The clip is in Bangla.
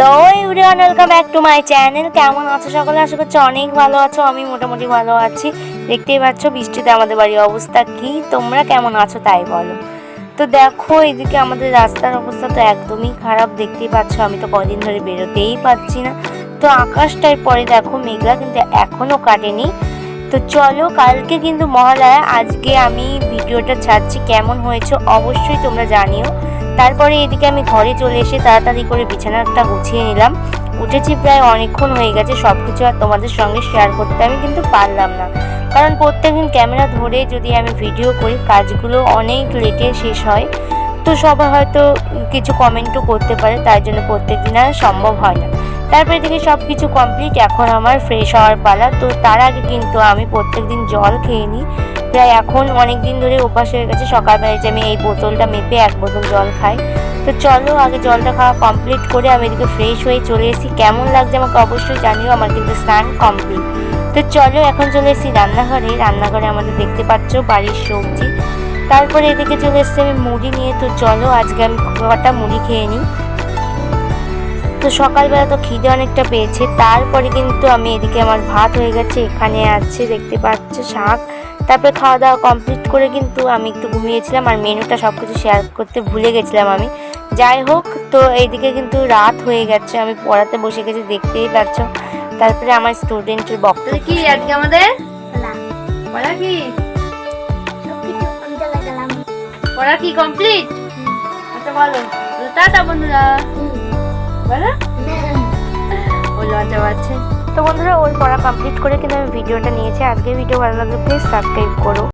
Hello everyone welcome back to my channel কেমন আছো সকলে? আশা করছি অনেক ভালো আছো। আমি মোটামুটি ভালো আছি। দেখতেই পাচ্ছ, বৃষ্টিতে আমাদের বাড়ির অবস্থা কি? তোমরা কেমন আছো তাই বলো। তো দেখো, এদিকে আমাদের রাস্তার অবস্থা তো একদমই খারাপ। দেখতেই পাচ্ছ, আমি তো কদিন ধরে বেরোতেই পাচ্ছি না। তো আকাশটার পরে দেখো, মেঘলা কিন্তু এখনও কাটেনি। তো চলো, কালকে কিন্তু মহালয়া। আজকে আমি ভিডিওটা ছাড়ছি, কেমন হয়েছে অবশ্যই তোমরা জানিও। তারপরে এদিকে আমি ঘরে চলে এসে তাড়াতাড়ি করে বিছানাটা গুছিয়ে নিলাম। উঠেছি প্রায় অনেকক্ষণ হয়ে গেছে সব কিছু আর তোমাদের সঙ্গে শেয়ার করতে আমি কিন্তু পারলাম না। কারণ প্রত্যেকদিন ক্যামেরা ধরে যদি আমি ভিডিও করি, কাজগুলো অনেক লেটে শেষ হয়। তো সবাই হয়তো কিছু কমেন্টও করতে পারে তার জন্য প্রত্যেক দিন আর সম্ভব হয় না। তারপরে থেকে সব কিছু কমপ্লিট এখন আমার ফ্রেশ হওয়ার পালা। তো তার আগে কিন্তু আমি প্রত্যেক দিন জল খেয়ে নিই। প্রায় এখন অনেক দিন ধরে অভ্যাস হয়ে গেছে। সকালবেলায় যে আমি এই বোতলটা মেপে এক বোতল জল খাই। তো চলো আগে জলটা খাওয়া কমপ্লিট করে আমি এদিকে ফ্রেশ হয়ে চলে এসেছি। কেমন লাগছে আমাকে অবশ্যই জানিও, আমার কিন্তু স্নান কমপ্লিট তো চলো এখন চলে এসেছি রান্নাঘরে। রান্নাঘরে আমাদের দেখতে পাচ্ছ বাড়ির সবজি। তারপরে এদিকে চলে এসেছি আমি মুড়ি নিয়ে। তো চলো আজকে আমি কটা মুড়ি খেয়ে নিই। তো সকালবেলা তো খিদে অনেকটা পেয়েছে। তারপরে কিন্তু আমি এদিকে আমার ভাত হয়ে গেছে এখানে আছে দেখতে পাচ্ছ শাক। তারপরে খাওয়া দাওয়া কমপ্লিট করে কিন্তু আমি একটু ঘুমিয়েছিলাম আর মেনুটা সব কিছু শেয়ার করতে ভুলে গেছিলাম আমি। যাই হোক তো এইদিকে কিন্তু রাত হয়ে গেছে আমি পড়াতে বসে গেছি দেখতেই পাচ্ছ। তারপরে আমার স্টুডেন্টের বক্তব্য কি আজকে আমাদের? পড়া। কি? পড়া কি কমপ্লিট আচ্ছা বলো। বলো টাটা বন্ধুরা। বলো আচ্ছা বাচ্চা তো বন্ধুরা ওর পড়া কমপ্লিট করে কিন্তু আমি ভিডিওটা নিয়েছি। আজকে ভিডিও ভালো লাগলে প্লিজ সাবস্ক্রাইব করো।